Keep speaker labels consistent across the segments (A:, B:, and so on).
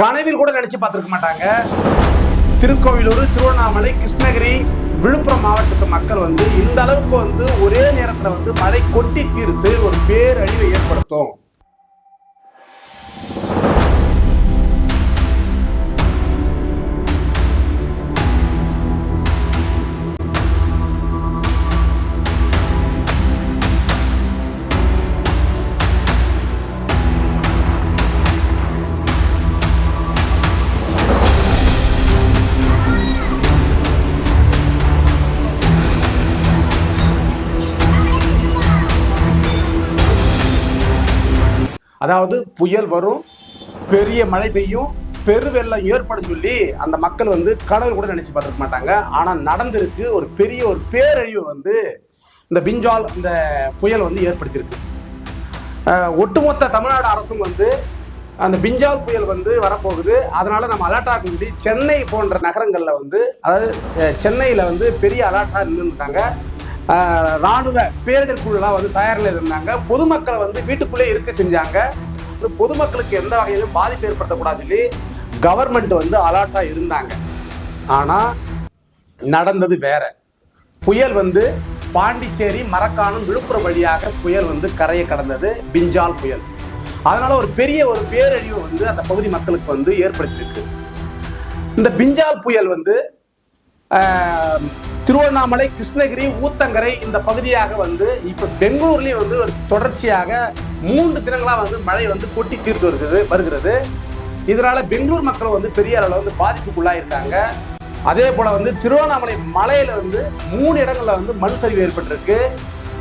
A: கனவில் கூட நினைச்சு பார்த்துருக்க மாட்டாங்க. திருக்கோவிலூர் திருவண்ணாமலை கிருஷ்ணகிரி விழுப்புரம் மாவட்டத்து மக்கள் வந்து இந்த அளவுக்கு வந்து ஒரே நேரத்தில் வந்து மழை கொட்டி தீர்த்து ஒரு பேரழிவை ஏற்படுத்தும். அதாவது புயல் வரும் பெரிய மழை பெய்யும் பெருவெள்ளம் ஏற்படும் சொல்லி அந்த மக்கள் வந்து கடவுள் கூட நினைச்சு பார்த்துருக்க மாட்டாங்க. ஆனா நடந்திருக்கு ஒரு பெரிய ஒரு பேரழிவு வந்து இந்த பிஞ்சால் இந்த புயல் வந்து ஏற்படுத்தியிருக்கு. ஒட்டுமொத்த தமிழ்நாடு அரசும் வந்து அந்த பிஞ்சால் புயல் வந்து வரப்போகுது. அதனால நம்ம அலர்ட்டாக வேண்டி சென்னை போன்ற நகரங்களில் வந்து அதாவது சென்னையில் வந்து பெரிய அலர்ட்டாக இருந்துருந்தாங்க ராணுவ பேரிடர் குழுலாம் வந்து தயாரில் இருந்தாங்க. பொதுமக்களை வந்து வீட்டுக்குள்ளே இருக்க செஞ்சாங்க. இந்த பொதுமக்களுக்கு எந்த வகையிலும் பாதிப்பு ஏற்படுத்தக்கூடாதுன்னு சொல்லி கவர்மெண்ட் வந்து அலர்ட்டாக இருந்தாங்க. ஆனால் நடந்தது வேற. புயல் வந்து பாண்டிச்சேரி மரக்காணம் விழுப்புரம் வழியாக புயல் வந்து கரையை கடந்தது. பிஞ்சால் புயல். அதனால ஒரு பெரிய ஒரு பேரழிவு வந்து அந்த பகுதி மக்களுக்கு வந்து ஏற்படுத்தியிருக்கு. இந்த பிஞ்சால் புயல் வந்து திருவண்ணாமலை கிருஷ்ணகிரி ஊத்தங்கரை இந்த பகுதியாக வந்து இப்ப பெங்களூர்லயும் வந்து ஒரு தொடர்ச்சியாக மூன்று தினங்களா வந்து மழை வந்து கொட்டி தீர்த்து வருகிறது வருகிறது. இதனால பெங்களூர் மக்கள் வந்து பெரிய அளவில் வந்து பாதிப்புக்குள்ளாயிருக்காங்க. அதே போல வந்து திருவண்ணாமலை மலையில வந்து மூணு இடங்கள்ல வந்து மண் சரிவு ஏற்பட்டிருக்கு.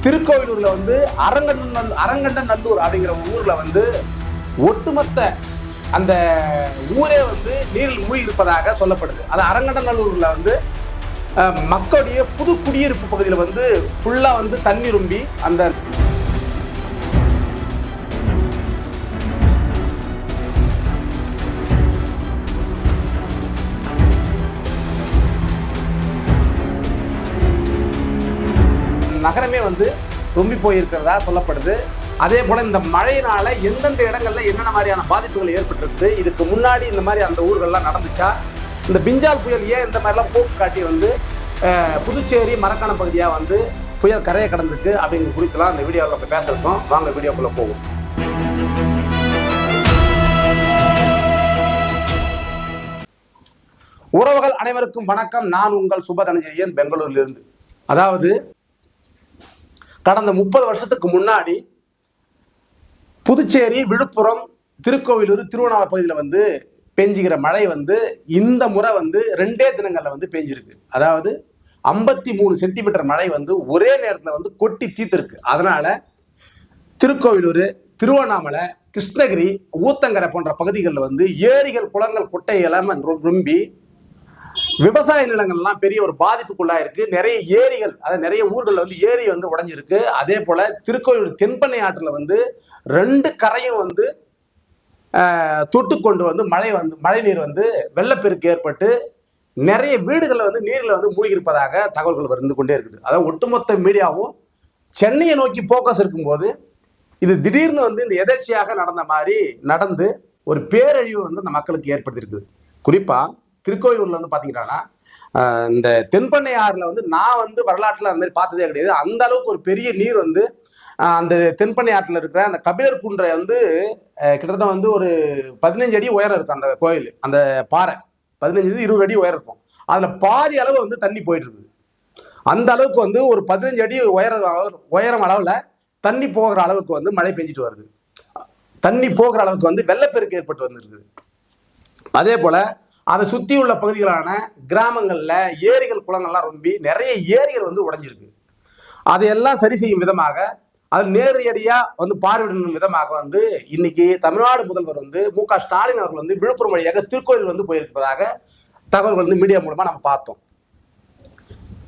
A: திருக்கோவிலூர்ல வந்து அரங்கண்டன் அரங்கண்டன் நல்லூர் அப்படிங்கிற ஊர்ல வந்து ஒட்டுமொத்த அந்த ஊரே வந்து நீரில் மூழ்கி இருப்பதாக சொல்லப்படுது. அது அரங்கண்டநல்லூர்ல வந்து மக்களுடைய புது குடியிருப்பு பகுதியில் வந்து ஃபுல்லாக வந்து தண்ணி ரொம்பி அந்த நகரமே வந்து ரொம்பி போயிருக்கிறதா சொல்லப்படுது. அதே போல் இந்த மழையினால எந்தெந்த இடங்களில் என்னென்ன மாதிரியான பாதிப்புகள் ஏற்பட்டிருக்கு இதுக்கு முன்னாடி இந்த மாதிரி அந்த ஊர்கள்லாம் நடந்துச்சா இந்த பிஞ்சால் புயல் ஏன் இந்த மாதிரிலாம் போக்கு காட்டி வந்து புதுச்சேரி மரக்கான பகுதியாக வந்து புயல் கரையை கடந்திருக்கு அப்படிங்கிற குறித்துலாம் அந்த வீடியோவில் இப்போ பேசிருக்கோம் வாங்க வீடியோக்குள்ளே போவோம். உறவுகள் அனைவருக்கும் வணக்கம். நான் உங்கள் சுபதனஞ்சயன் பெங்களூரிலிருந்து. அதாவது கடந்த முப்பது வருஷத்துக்கு முன்னாடி புதுச்சேரி விழுப்புரம் திருக்கோவிலூர் திருவண்ணாமலை பகுதியில் வந்து பெஞ்சுகிற மழை வந்து இந்த முறை வந்து ரெண்டே தினங்கள்ல வந்து பெஞ்சிருக்கு. அதாவது ஐம்பத்தி மூணு சென்டிமீட்டர் மழை வந்து ஒரே நேரத்தில் வந்து கொட்டி தீர்த்திருக்கு. அதனால திருக்கோவிலூர் திருவண்ணாமலை கிருஷ்ணகிரி ஊத்தங்கரை போன்ற பகுதிகளில் வந்து ஏரிகள் குளங்கள் குட்டை எல்லாமே ரொம்பி விவசாய நிலங்கள்லாம் பெரிய ஒரு பாதிப்புக்குள்ளாயிருக்கு. நிறைய ஏரிகள் அதாவது நிறைய ஊர்களில் வந்து ஏரி வந்து உடஞ்சிருக்கு. அதே போல திருக்கோயிலூர் தென்பண்ணை ஆற்றில் வந்து ரெண்டு கரையும் வந்து தொட்டு கொண்டு வந்து மழை வந்து மழை நீர் வந்து வெள்ளப்பெருக்கு ஏற்பட்டு நிறைய வீடுகளில் வந்து நீரில் வந்து மூழ்கி இருப்பதாக தகவல்கள் வந்து கொண்டே இருக்குது. அதாவது ஒட்டுமொத்த மீடியாவும் சென்னையை நோக்கி போக்கஸ் இருக்கும்போது இது திடீர்னு வந்து இந்த எதர்ச்சியாக நடந்த மாதிரி நடந்து ஒரு பேரழிவு வந்து அந்த மக்களுக்கு ஏற்படுத்தியிருக்குது. குறிப்பாக திருக்கோயிலூரில் வந்து பார்த்தீங்கன்னா இந்த தென்பண்ணை ஆறில் வந்து நான் வந்து வரலாற்றில் அந்த மாதிரி பார்த்ததே கிடையாது. அந்த அளவுக்கு ஒரு பெரிய நீர் வந்து அந்த தென்பண்ணை ஆற்றில் இருக்கிற அந்த கபிலர் குன்றை வந்து கிட்டத்தட்ட வந்து ஒரு பதினஞ்சு அடி உயரம் இருக்கும் அந்த கோயில் அந்த பாறை. பதினஞ்சு இருபது அடி உயரம் இருக்கும். அதில் பாதி அளவு வந்து தண்ணி போயிட்டு இருக்குது. அந்த அளவுக்கு வந்து ஒரு பதினஞ்சு அடி உயர உயரம் அளவில் தண்ணி போகிற அளவுக்கு வந்து மழை பெஞ்சிட்டு வருது. தண்ணி போகிற அளவுக்கு வந்து வெள்ளப்பெருக்கு ஏற்பட்டு வந்திருக்கு அதே போல் அதை சுற்றி உள்ள பகுதிகளான கிராமங்களில் ஏரிகள் குளங்கள்லாம் ரொம்பி நிறைய ஏரிகள் வந்து உடைஞ்சிருக்கு. அதையெல்லாம் சரி செய்யும் விதமாக அது நேரடியா வந்து பார்வையிடும் விதமாக வந்து இன்னைக்கு தமிழ்நாடு முதல்வர் வந்து மு க ஸ்டாலின் அவர்கள் வந்து விழுப்புரம் வழியாக திருக்கோயில் வந்து போயிருப்பதாக தகவல்கள் வந்து மீடியா மூலமா நம்ம பார்த்தோம்.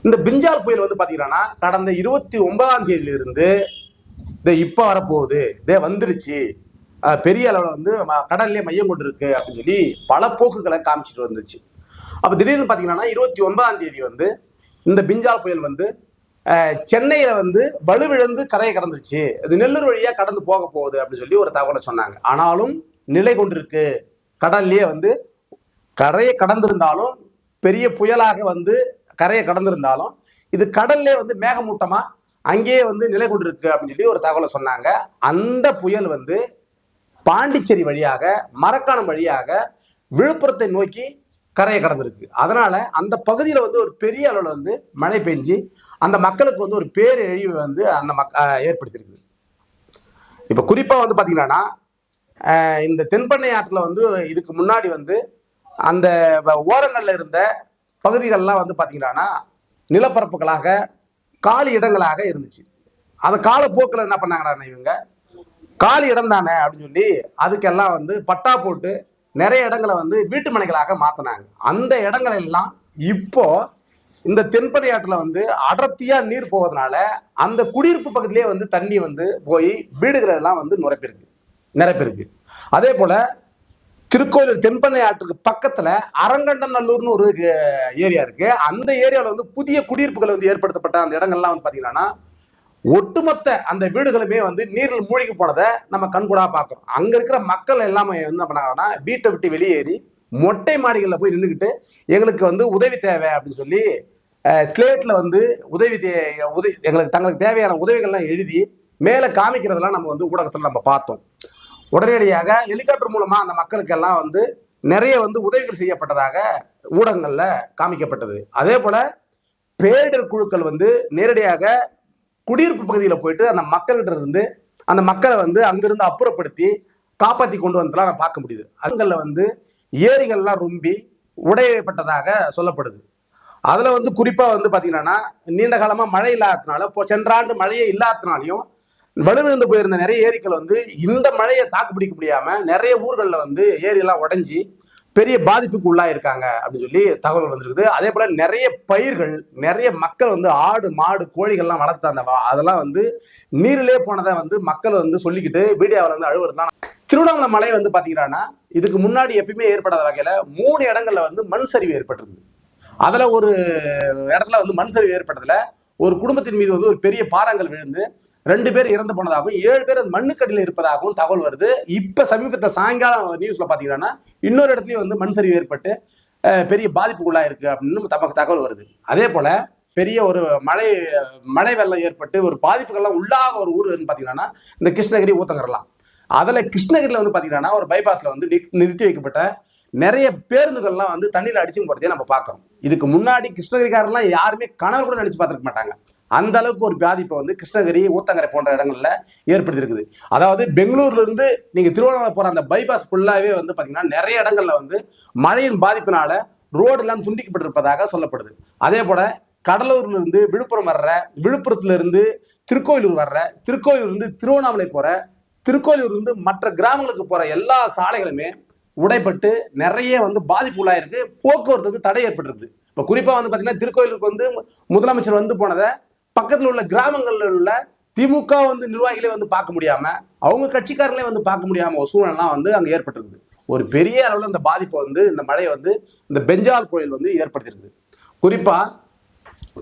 A: இந்த பிஞ்சால் புயல் வந்து பாத்தீங்கன்னா கடந்த இருபத்தி ஒன்பதாம் தேதியில இருந்து இப்போ இப்ப வரப்போகுது. இதே வந்துருச்சு. பெரிய அளவில் வந்து ம- கடல்லே மையம் கொண்டு இருக்கு அப்படின்னு சொல்லி பல போக்குகளை காமிச்சிட்டு வந்துச்சு. அப்ப திடீர்னு பாத்தீங்கன்னா இருபத்தி ஒன்பதாம் தேதி வந்து இந்த பிஞ்சால் புயல் வந்து சென்னையில வந்து வலுவிழந்து கரையை கடந்துருச்சு. அது நெல்லூர் வழியா கடந்து போக போகுது அப்படின்னு சொல்லி ஒரு தகவலை சொன்னாங்க. ஆனாலும் நிலை கொண்டிருக்கு. கடல்லையே வந்து கரையை கடந்திருந்தாலும் பெரிய புயலாக வந்து கரையை கடந்திருந்தாலும் இது கடல்லே வந்து மேகமூட்டமா அங்கேயே வந்து நிலை கொண்டிருக்கு அப்படின்னு சொல்லி ஒரு தகவலை சொன்னாங்க. அந்த புயல் வந்து பாண்டிச்சேரி வழியாக மரக்காணம் வழியாக விழுப்புரத்தை நோக்கி கரையை கடந்திருக்கு. அதனால அந்த பகுதியில் வந்து ஒரு பெரிய அளவில் வந்து மழை பெஞ்சு அந்த மக்களுக்கு வந்து ஒரு பேரழிவு வந்து அந்த மக் ஏற்படுத்தியிருக்குது இப்போ குறிப்பாக வந்து பார்த்தீங்கன்னா இந்த தென்பண்ணை ஆற்றில் வந்து இதுக்கு முன்னாடி வந்து அந்த ஓரங்களில் இருந்த பகுதிகள்லாம் வந்து பார்த்தீங்கன்னா நிலப்பரப்புகளாக காலி இடங்களாக இருந்துச்சு. அந்த காலப்போக்கில் என்ன பண்ணாங்கன்னா இவங்க காலி இடம் தானே அப்படின்னு சொல்லி அதுக்கெல்லாம் வந்து பட்டா போட்டு நிறைய இடங்களை வந்து வீட்டு மனைகளாக மாற்றினாங்க அந்த இடங்கள் எல்லாம் இப்போ இந்த தென்படை ஆற்றுல வந்து அடர்த்தியா நீர் போவதனால அந்த குடியிருப்பு பகுதியிலே வந்து தண்ணி வந்து போய் வீடுகளெல்லாம் வந்து நிரப்பிருக்கு நிரப்பிருக்கு. அதே போல திருக்கோயில் தென்பண்ணை ஆற்றுக்கு பக்கத்துல அரங்கண்டநல்லூர்னு ஒரு ஏரியா இருக்கு. அந்த ஏரியாவில் வந்து புதிய குடியிருப்புகள் வந்து ஏற்படுத்தப்பட்ட அந்த இடங்கள்லாம் வந்து பாத்தீங்கன்னா ஒட்டுமொத்த அந்த வீடுகளுமே வந்து நீரில் மூழ்கி போனதை நம்ம கண்கூடா பார்க்குறோம் அங்க இருக்கிற மக்கள் எல்லாமே என்ன பண்ணாங்கன்னா வீட்டை விட்டு வெளியேறி மொட்டை மாடிகளில் போய் நின்றுக்கிட்டு எங்களுக்கு வந்து உதவி தேவை அப்படின்னு சொல்லி ஸ்லேட்ல வந்து உதவி தே- உதவி எங்களுக்கு தங்களுக்கு தேவையான உதவிகள்லாம் எழுதி மேலே காமிக்கிறதெல்லாம் நம்ம வந்து ஊடகத்தில் நம்ம பார்த்தோம். உடனடியாக ஹெலிகாப்டர் மூலமா அந்த மக்களுக்கு எல்லாம் வந்து நிறைய வந்து உதவிகள் செய்யப்பட்டதாக ஊடகங்களில் காமிக்கப்பட்டது. அதே போல பேரிடர் குழுக்கள் வந்து நேரடியாக குடியிருப்பு பகுதியில் போயிட்டு அந்த மக்கள்கிட்ட இருந்து அந்த மக்களை வந்து அங்கிருந்து அப்புறப்படுத்தி காப்பாற்றி கொண்டு வந்ததெல்லாம் நான் பார்க்க முடியுது. அங்கல்ல வந்து ஏரிகள்லாம் ரொம்பி உடையப்பட்டதாக சொல்லப்படுது. அதுல வந்து குறிப்பா வந்து பாத்தீங்கன்னா நீண்ட காலமா மழை இல்லாததுனால இப்போ சென்ற ஆண்டு மழையே இல்லாததுனாலையும் வலுவிழந்து போயிருந்த நிறைய ஏரிகள் வந்து இந்த மழையை தாக்கு பிடிக்க முடியாம நிறைய ஊர்களில் வந்து ஏரியெல்லாம் உடஞ்சி பெரிய பாதிப்புக்கு உள்ளாயிருக்காங்க அப்படின்னு சொல்லி தகவல் வந்திருக்குது. அதே போல நிறைய பயிர்கள் நிறைய மக்கள் வந்து ஆடு மாடு கோழிகள்லாம் வளர்த்த அந்த அதெல்லாம் வந்து நீரிலே போனதை வந்து மக்கள் வந்து சொல்லிக்கிட்டு வீடியோவில் வந்து அழுவுறதுலாம் திருவண்ணாமலை மலை வந்து பாத்தீங்கன்னா இதுக்கு முன்னாடி எப்பயுமே ஏற்படாத வகையில மூணு இடங்கள்ல வந்து மண் சரிவு ஏற்பட்டிருக்கு அதில் ஒரு இடத்துல வந்து மண் சரிவு ஏற்பட்டதுல ஒரு குடும்பத்தின் மீது வந்து ஒரு பெரிய பாறாங்கல் விழுந்து ரெண்டு பேர் இறந்து போனதாகவும் ஏழு பேர் மண்ணுக்கடியில் இருப்பதாகவும் தகவல் வருது. இப்போ சமீபத்தில் சாயங்காலம் நியூஸில் பார்த்தீங்கன்னா இன்னொரு இடத்துலையும் வந்து மண் சரிவு ஏற்பட்டு பெரிய பாதிப்புக்குள்ளாக இருக்குது அப்படின்னு தமக்கு தகவல் வருது. அதே போல் பெரிய ஒரு மழை மழை வெள்ளம் ஏற்பட்டு ஒரு பாதிப்புகள்லாம் உள்ளாக ஒரு ஊர் பார்த்தீங்கன்னா இந்த கிருஷ்ணகிரி ஊத்தங்கரெல்லாம் அதில் கிருஷ்ணகிரியில் வந்து பார்த்தீங்கன்னா ஒரு பைபாஸில் வந்து நிறுத்தி வைக்கப்பட்ட நிறைய பேருந்துகள்லாம் வந்து தண்ணியில் அடிச்சு போகிறதே நம்ம பார்க்குறோம். இதுக்கு முன்னாடி கிருஷ்ணகிரிக்காரெல்லாம் யாருமே கனவு கூட நினச்சி பார்த்துருக்க மாட்டாங்க. அந்த அளவுக்கு ஒரு பாதிப்பை வந்து கிருஷ்ணகிரி ஊத்தங்கரை போன்ற இடங்கள்ல ஏற்படுத்தியிருக்குது. அதாவது பெங்களூர்ல இருந்து நீங்க திருவண்ணாமலை போற அந்த பைபாஸ் ஃபுல்லாவே வந்து பாத்தீங்கன்னா நிறைய இடங்கள்ல வந்து மழையின் பாதிப்பினால ரோடு எல்லாம் துண்டிக்கப்பட்டிருப்பதாக சொல்லப்படுது. அதே போல கடலூர்ல இருந்து விழுப்புரம் வர்ற விழுப்புரத்துல இருந்து திருக்கோயிலூர் வர்ற திருக்கோயிலூர் இருந்து திருவண்ணாமலை போற திருக்கோயிலூர் இருந்து மற்ற கிராமங்களுக்கு போற எல்லா சாலைகளுமே உடைப்பட்டு நிறைய வந்து பாதிப்பு உள்ளாயிருக்கு. போக்குவரத்து வந்து தடை ஏற்பட்டிருக்கு. இப்போ குறிப்பாக வந்து பார்த்தீங்கன்னா திருக்கோயிலுக்கு வந்து முதலமைச்சர் வந்து போனதை பக்கத்தில் உள்ள கிராமங்களில் உள்ள திமுக வந்து நிர்வாகிகளே வந்து பார்க்க முடியாம அவங்க கட்சிக்காரங்களே வந்து பார்க்க முடியாம ஒரு சூழ்நிலாம் வந்து அங்கே ஏற்பட்டிருக்குது ஒரு பெரிய அளவில் இந்த பாதிப்பை வந்து இந்த மழையை வந்து இந்த பெஞ்சால் புயல் வந்து ஏற்படுத்தியிருக்கு. குறிப்பா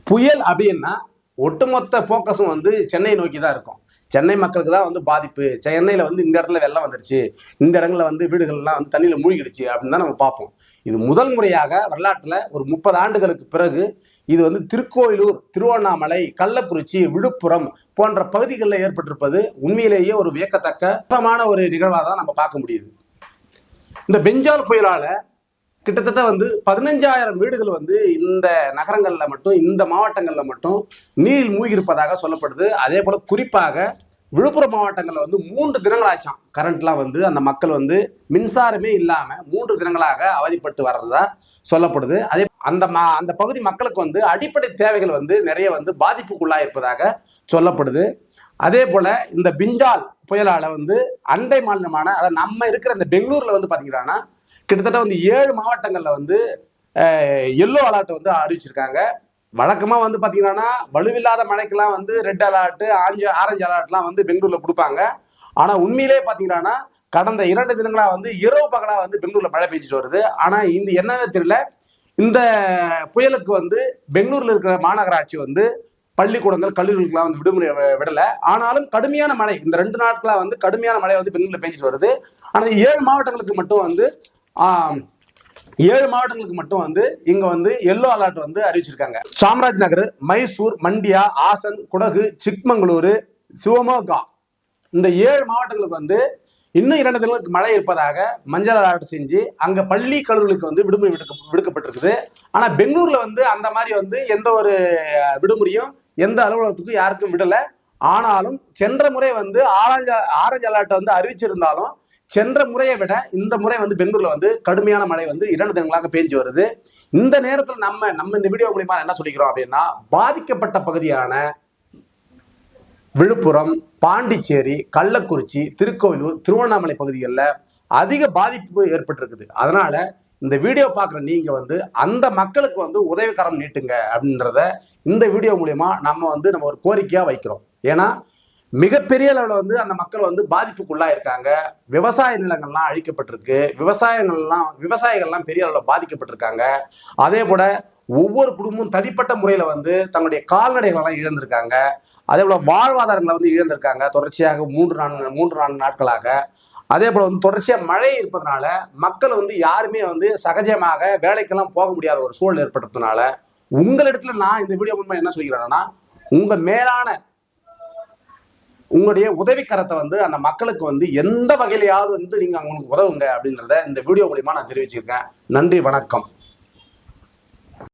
A: புயல் அப்படின்னா ஒட்டுமொத்த போக்கஸும் வந்து சென்னை நோக்கி தான் இருக்கும். சென்னை மக்களுக்கு தான் வந்து பாதிப்பு. சென்னையில் வந்து இந்த இடத்துல வெள்ளம் வந்துருச்சு. இந்த இடங்களில் வந்து வீடுகள்லாம் வந்து தண்ணியில் மூழ்கிடுச்சு அப்படின்னு தான் நம்ம பார்ப்போம். இது முதல் முறையாக வரலாற்றில் ஒரு முப்பது ஆண்டுகளுக்கு பிறகு இது வந்து திருக்கோயிலூர் திருவண்ணாமலை கள்ளக்குறிச்சி விழுப்புரம் போன்ற பகுதிகளில் ஏற்பட்டிருப்பது உண்மையிலேயே ஒரு வியக்கத்தக்க ஒரு நிகழ்வாக தான் நம்ம பார்க்க முடியுது. இந்த பெஞ்சால் புயலால கிட்டத்தட்ட வந்து பதினஞ்சாயிரம் வீடுகள் வந்து இந்த நகரங்களில் மட்டும் இந்த மாவட்டங்களில் மட்டும் நீரில் மூழ்கியிருப்பதாக சொல்லப்படுது. அதே போல் குறிப்பாக விழுப்புரம் மாவட்டங்களில் வந்து மூன்று தினங்களாச்சாம் கரண்ட்லாம் வந்து அந்த மக்கள் வந்து மின்சாரமே இல்லாமல் மூன்று தினங்களாக அவதிப்பட்டு வர்றதா சொல்லப்படுது. அதே அந்த மா அந்த பகுதி மக்களுக்கு வந்து அடிப்படை தேவைகள் வந்து நிறைய வந்து பாதிப்புக்குள்ளாக இருப்பதாக சொல்லப்படுது. அதே போல் இந்த பிஞ்சால் புயலால் வந்து அண்டை மாநிலமான அதாவது நம்ம இருக்கிற இந்த பெங்களூரில் வந்து பார்த்தீங்கன்னா கிட்டத்தட்ட வந்து ஏழு மாவட்டங்களில் வந்து எல்லோ அலர்ட் வந்து அறிவிச்சிருக்காங்க. வழக்கமாக வந்து பார்த்தீங்கன்னா வலுவில்லாத மழைக்கெல்லாம் வந்து ரெட் அலர்ட்டு ஆஞ்சு ஆரஞ்சு அலர்ட்லாம் வந்து பெங்களூரில் கொடுப்பாங்க. ஆனால் உண்மையிலே பார்த்தீங்கன்னா கடந்த இரண்டு தினங்களாக வந்து இரவு பகலாக வந்து பெங்களூரில் மழை பெஞ்சிட்டு வருது. ஆனால் இந்த என்னன்னு தெரியல. இந்த புயலுக்கு வந்து பெங்களூரில் இருக்கிற மாநகராட்சி வந்து பள்ளிக்கூடங்கள் கல்லூரிகளுக்கெல்லாம் வந்து விடுமுறை விடலை. ஆனாலும் கடுமையான மழை இந்த ரெண்டு நாட்களாக வந்து கடுமையான மழை வந்து பெங்களூரில் பெஞ்சிட்டு வருது. ஆனால் ஏழு மாவட்டங்களுக்கு மட்டும் வந்து ஏழு மாவட்டங்களுக்கு மட்டும் வந்து இங்க வந்து எல்லோ அலர்ட் வந்து அறிவிச்சிருக்காங்க. சாம்ராஜ் நகர் மைசூர் மண்டியா ஆசன் குடகு சிக்மங்களூரு சிவமோகா. இந்த ஏழு மாவட்டங்களுக்கு வந்து இன்னும் இரண்டு தினங்களுக்கு மழை இருப்பதாக மஞ்சள் அலர்ட் செஞ்சு அங்க பள்ளி கல்லூரிகளுக்கு வந்து விடுமுறை விடுக்க விடுக்கப்பட்டிருக்குது. ஆனா பெங்களூர்ல வந்து அந்த மாதிரி வந்து எந்த ஒரு விடுமுறையும் எந்த அலுவலகத்துக்கும் யாருக்கும் விடல. ஆனாலும் சென்ற முறை வந்து ஆரஞ்சு ஆரஞ்சு அலர்ட் வந்து அறிவிச்சிருந்தாலும் சென்ற முறையை விட இந்த முறை வந்து பெங்களூர்ல வந்து கடுமையான மழை வந்து இரண்டு தினங்களாக பேஞ்சு வருது. இந்த நேரத்தில் நம்ம நம்ம இந்த வீடியோ மூலியமா என்ன சொல்லிக்கிறோம் அப்படின்னா பாதிக்கப்பட்ட பகுதியான விழுப்புரம் பாண்டிச்சேரி கள்ளக்குறிச்சி திருக்கோவிலூர் திருவண்ணாமலை பகுதிகளில் அதிக பாதிப்பு ஏற்பட்டிருக்குது. அதனால இந்த வீடியோ பார்க்குற நீங்க வந்து அந்த மக்களுக்கு வந்து உதவிகரம் நீட்டுங்க அப்படின்றத இந்த வீடியோ மூலியமா நம்ம வந்து நம்ம ஒரு கோரிக்கையா வைக்கிறோம். ஏன்னா மிகப்பெரிய அளவில் வந்து அந்த மக்கள் வந்து பாதிப்புக்குள்ளா இருக்காங்க விவசாய நிலங்கள்லாம் அழிக்கப்பட்டிருக்கு. விவசாயங்கள்லாம் விவசாயிகள்லாம் பெரிய அளவில் பாதிக்கப்பட்டிருக்காங்க. அதே போல ஒவ்வொரு குடும்பமும் தனிப்பட்ட முறையில வந்து தங்களுடைய கால்நடைகளெல்லாம் இழந்திருக்காங்க. அதே போல வாழ்வாதாரங்களை வந்து இழந்திருக்காங்க. தொடர்ச்சியாக மூன்று நான்கு மூன்று நான்கு நாட்களாக. அதே போல வந்து தொடர்ச்சியாக மழை இருப்பதனால மக்கள் வந்து யாருமே வந்து சகஜமாக வேலைக்கெல்லாம் போக முடியாத ஒரு சூழல் ஏற்பட்டதுனால உங்களிடத்துல நான் இந்த வீடியோ மூலமா என்ன சொல்லிக்கிறேன்னா உங்க மேலான உங்களுடைய உதவிக்கரத்தை வந்து அந்த மக்களுக்கு வந்து எந்த வகையிலையாவது வந்து நீங்க அவங்களுக்கு உதவுங்க அப்படின்றத இந்த வீடியோ மூலியமா நான் தெரிவிச்சிருக்கேன். நன்றி வணக்கம்.